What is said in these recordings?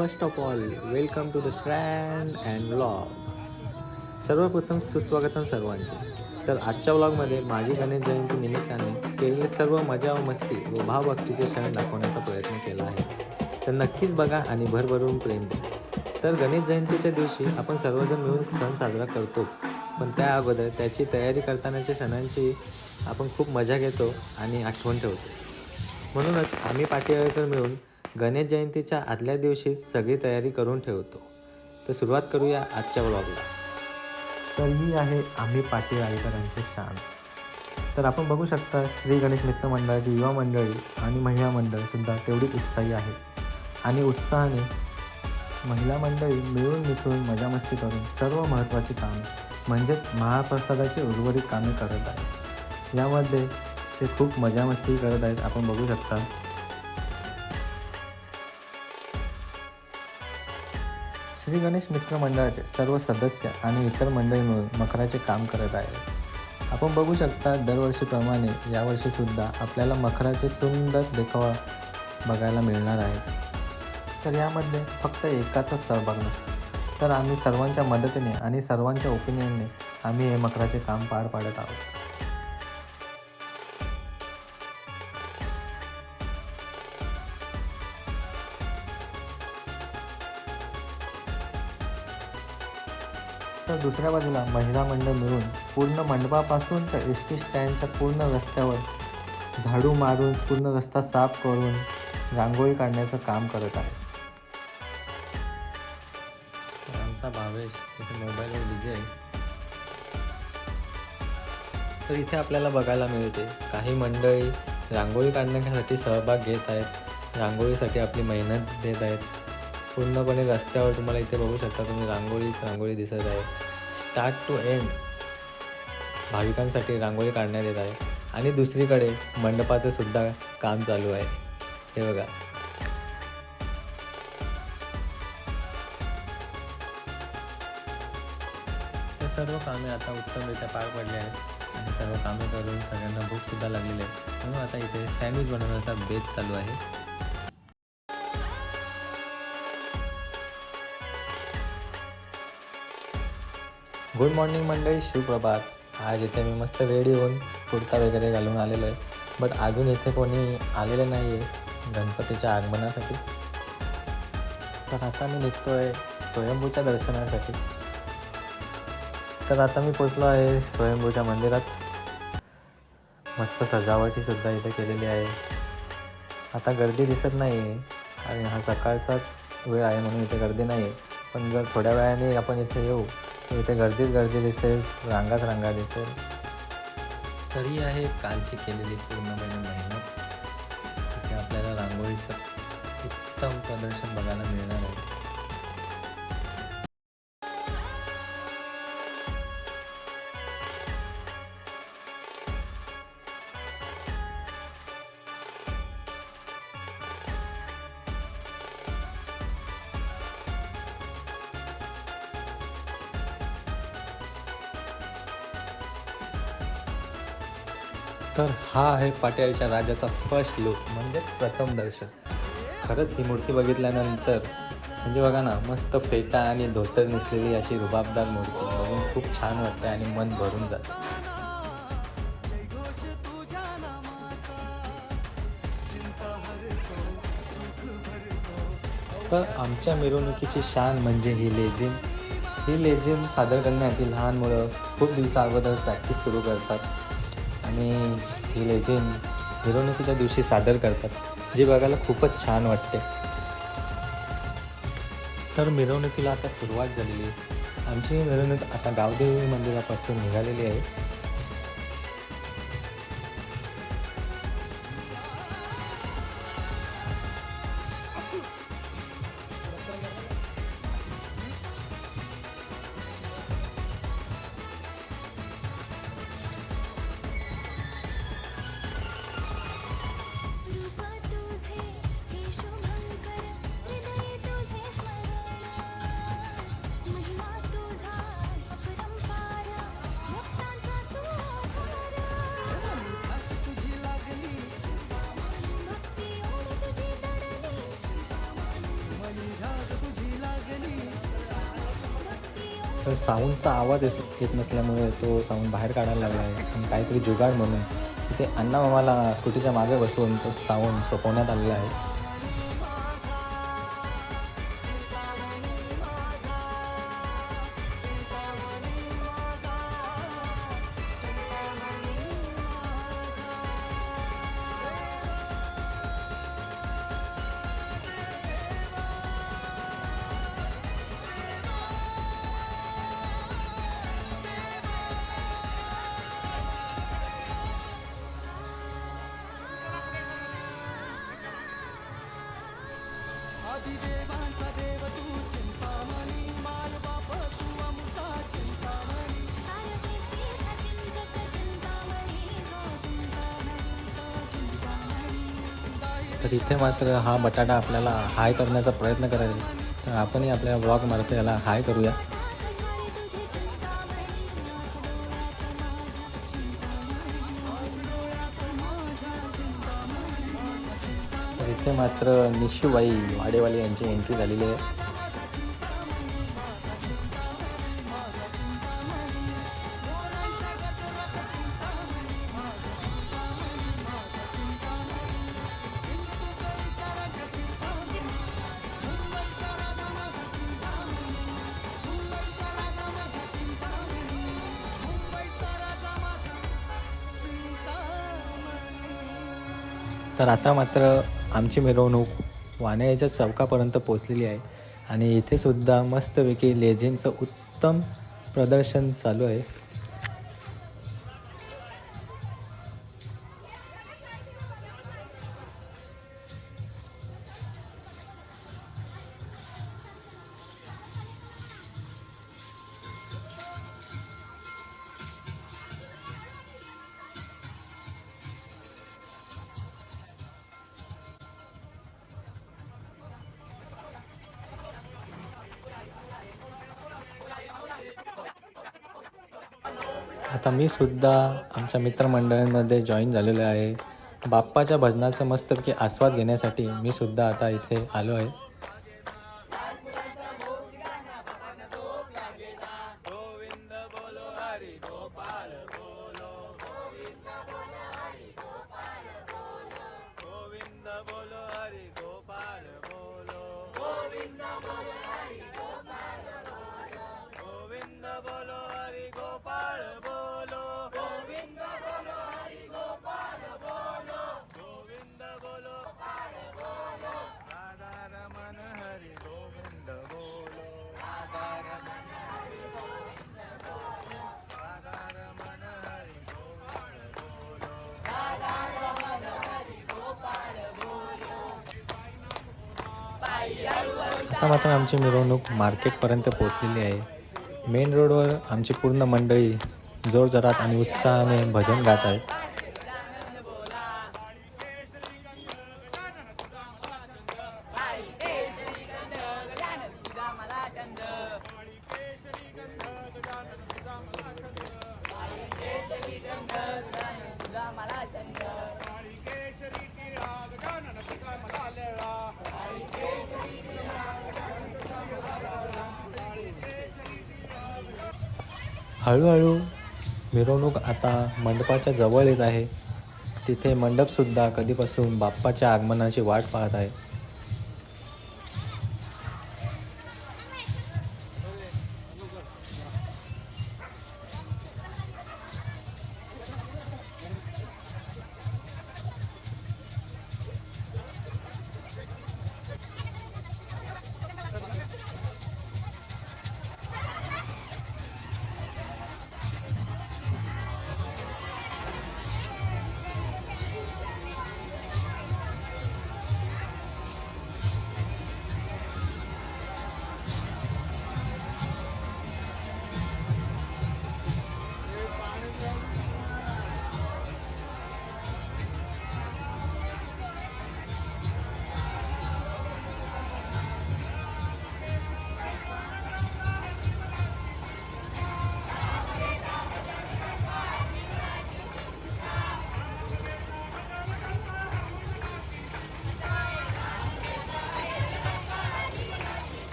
First of all welcome to the strand and vlogs सर्वप्रथम सुस्वागतम सर्वांचे. तर आजच्या व्लॉगमध्ये माझी गणेश जयंती निमित्ताने केलेले सर्व मजा व मस्ती व भावभक्तीचे क्षण दाखवण्याचा प्रयत्न केला आहे. तर नक्कीच बघा आणि भरभरून प्रेम द्या. तर गणेश जयंतीच्या दिवशी आपण सर्वजण मिळून सण साजरा करतोच. पण त्या अगोदर त्याची तयारी करतानाच्या क्षणांची आपण खूप मजा घेतो आणि आठवण ठेवतो. म्हणूनच आम्ही पाटीआळकर मिळून गणेश जयंतीच्या आदल्या दिवशी सगळी तयारी करून ठेवतो. तर सुरुवात करूया आजच्या ब्लॉगला तर ही आहे आम्ही पाटील आईकरांचे शान. तर आपण बघू शकता श्री गणेश मित्र मंडळाची युवा मंडळी आणि महिला मंडळसुद्धा तेवढीच उत्साही आहे. आणि उत्साहाने महिला मंडळी मिळून मिसळून मजामस्ती करून सर्व महत्त्वाची कामे म्हणजेच महाप्रसादाची उर्वरित कामे करत आहेत. यामध्ये ते खूप मजामस्ती करत आहेत. आपण बघू शकता श्री गणेश मित्र मंडळाचे सर्व सदस्य आणि इतर मंडळी मिळून मखराचे काम करत आहेत. आपण बघू शकता दरवर्षीप्रमाणे यावर्षीसुद्धा आपल्याला मखराचे सुंदर देखावा बघायला मिळणार आहे. तर यामध्ये फक्त एकाचा सहभाग नसतो. तर आम्ही सर्वांच्या मदतीने आणि सर्वांच्या ओपिनियनने आम्ही हे मखराचे काम पार पाडत आहोत. तर दुसऱ्या बाजूला महिला मंडळ मिळून पूर्ण मंडपापासून तर एस टी स्टँडच्या पूर्ण रस्त्यावर झाडू मारून पूर्ण रस्ता साफ करून रांगोळी काढण्याचं काम करत आहे. आमचा भावेश इथे मोबाईलवर बिझी आहे. तर इथे आपल्याला बघायला मिळते काही मंडळी रांगोळी काढण्यासाठी सहभाग घेत आहेत रांगोळीसाठी आपली मेहनत देत आहेत. पूर्णपणे रस्त्यावर तुम्हाला इथे बघू शकता तुम्ही रांगोळीच रांगोळी दिसत आहे. स्टार्ट टू एंड भाविकांसाठी रांगोळी काढण्यात येत आहे. आणि दुसरीकडे मंडपाचं सुद्धा काम चालू आहे. हे बघा. सर्व कामे आता उत्तमरित्या पार पडले आहेत. आणि सर्व कामे करून सगळ्यांना भूकसुद्धा लागलेली आहे. म्हणून आता इथे सँडविच बनवण्याचा बेत चालू आहे. गुड मॉर्निंग मंडळी शिवप्रभात आज इथे मी मस्त रेडी होऊन कुर्ता वगैरे घालून आलेलो आहे. बट अजून इथे कोणी आलेलं नाही आहे गणपतीच्या आगमनासाठी. तर आता मी निघतो आहे स्वयंभूच्या दर्शनासाठी. तर आता मी पोचलो आहे स्वयंभूच्या मंदिरात. मस्त सजावटीसुद्धा इथे केलेली आहे. आता गर्दी दिसत नाही आहे आणि हा सकाळचाच वेळ आहे म्हणून इथे गर्दी नाही आहे पण जर थोड्या वेळाने आपण इथे येऊ इथे गर्दीच गर्दी दिसेल रांगाच रांगा दिसेल. तरी आहे कालची केलेली पूर्णपणे म्हणजे मेहनत. इथे आपल्याला रांगोळीचं उत्तम प्रदर्शन बघायला मिळणार आहे. तर हा आहे पाट्याच्या राजाचा फर्स्ट लुक म्हणजेच प्रथम दर्शन. खरंच ही मूर्ती बघितल्यानंतर म्हणजे बघा ना मस्त फेटा आणि धोतर नेसलेली अशी रुबाबदार मूर्ती. बघून खूप छान वाटते आणि मन भरून जातं. तर आमच्या मिरवणुकीची शान म्हणजे ही लेझिम. ही लेझिम सादर करण्यासाठी लहान मुलं खूप दिवसा अगोदर प्रॅक्टिस सुरू करतात. आणि ही लेझिम मिरवणुकीच्या दिवशी सादर करतात जी बघायला खूपच छान वाटते. तर मिरवणुकीला आता सुरुवात झालेली आहे. आमची मिरवणूक आता गावदेवी मंदिरापासून निघालेली आहे. तर साऊंडचा आवाज येत येत नसल्यामुळे तो साऊंड बाहेर काढायला लागला आहे. आणि काहीतरी जुगाड म्हणून तिथे अण्णा मामाला स्कूटीच्या मागे बसून तो साऊंड सोपवण्यात आलेला आहे. तर इथे मात्र हा बटाटा आपल्याला हाय करण्याचा प्रयत्न करायला तर आपणही आपल्या ब्लॉग मार्फत याला हाय करूया. तर इथे मात्र निशूबाई वाडेवाली यांची एंट्री झालेली आहे. तर आता मात्र आमची मिरवणूक वाण्याच्या चौकापर्यंत पोचलेली आहे. आणि इथे सुद्धा मस्तपैकी लेझिमचं उत्तम प्रदर्शन चालू आहे. आता मी सुद्धा आमच्या मित्रमंडळांमध्ये जॉईन झालेलो आहे. बाप्पाच्या भजनाचा मस्तपैकी आस्वाद घेण्यासाठी मी सुद्धा आता इथे आलो आहे. आत्ता मात्र आमची मिरवणूक मार्केटपर्यंत पोहोचलेली आहे. मेन रोडवर आमची पूर्ण मंडळी जोरजोरात आणि उत्साहाने भजन गात आहेत. हळूहळू मिरवणूक आता मंडपाच्या जवळ येत आहे. तिथे मंडपसुद्धा कधीपासून बाप्पाच्या आगमनाची वाट पाहत आहे.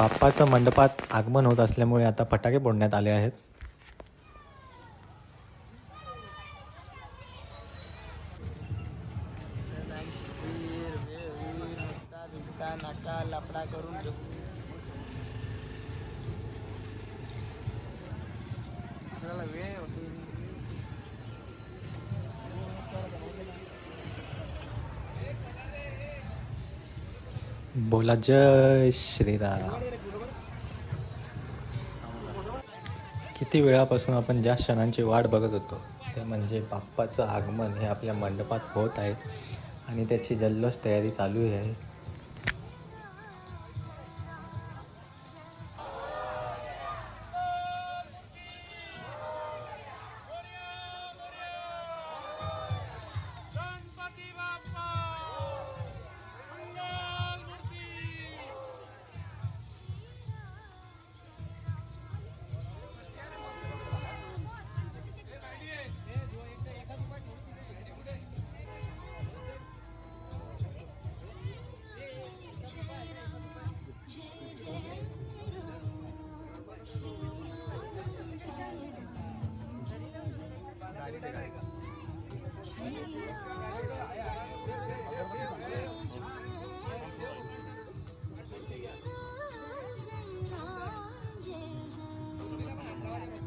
बाप्पाचं मंडपात आगमन होत असल्यामुळे आता फटाके फोडण्यात आले आहेत. करून बोला जय श्रीराम किती वेळापासून आपण ज्या क्षणांची वाट बघत होतो ते म्हणजे बाप्पाचं आगमन हे आपल्या मंडपात होत आहे आणि त्याची जल्लोष तयारी चालू आहे.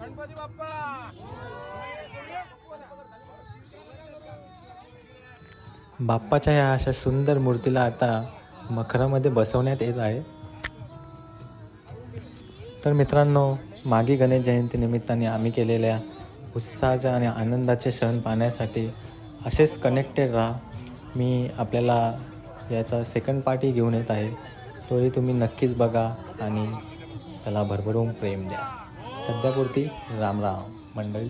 गणपती बाप्पा! बाप्पाच्या ह्या अशा सुंदर मूर्तीला आता मखरामध्ये बसवण्यात येत आहे. तर मित्रांनो मागी गणेश जयंती निमित्ताने आम्ही केलेल्या उत्साहाच्या आणि आनंदाचे क्षण पाहण्यासाठी असेच कनेक्टेड राहा. मी आपल्याला याचा सेकंड पार्टी घेऊन येत आहे. तोही तुम्ही नक्कीच बघा आणि त्याला भरभरून प्रेम द्या. सध्यापुरती राम राम मंडळी.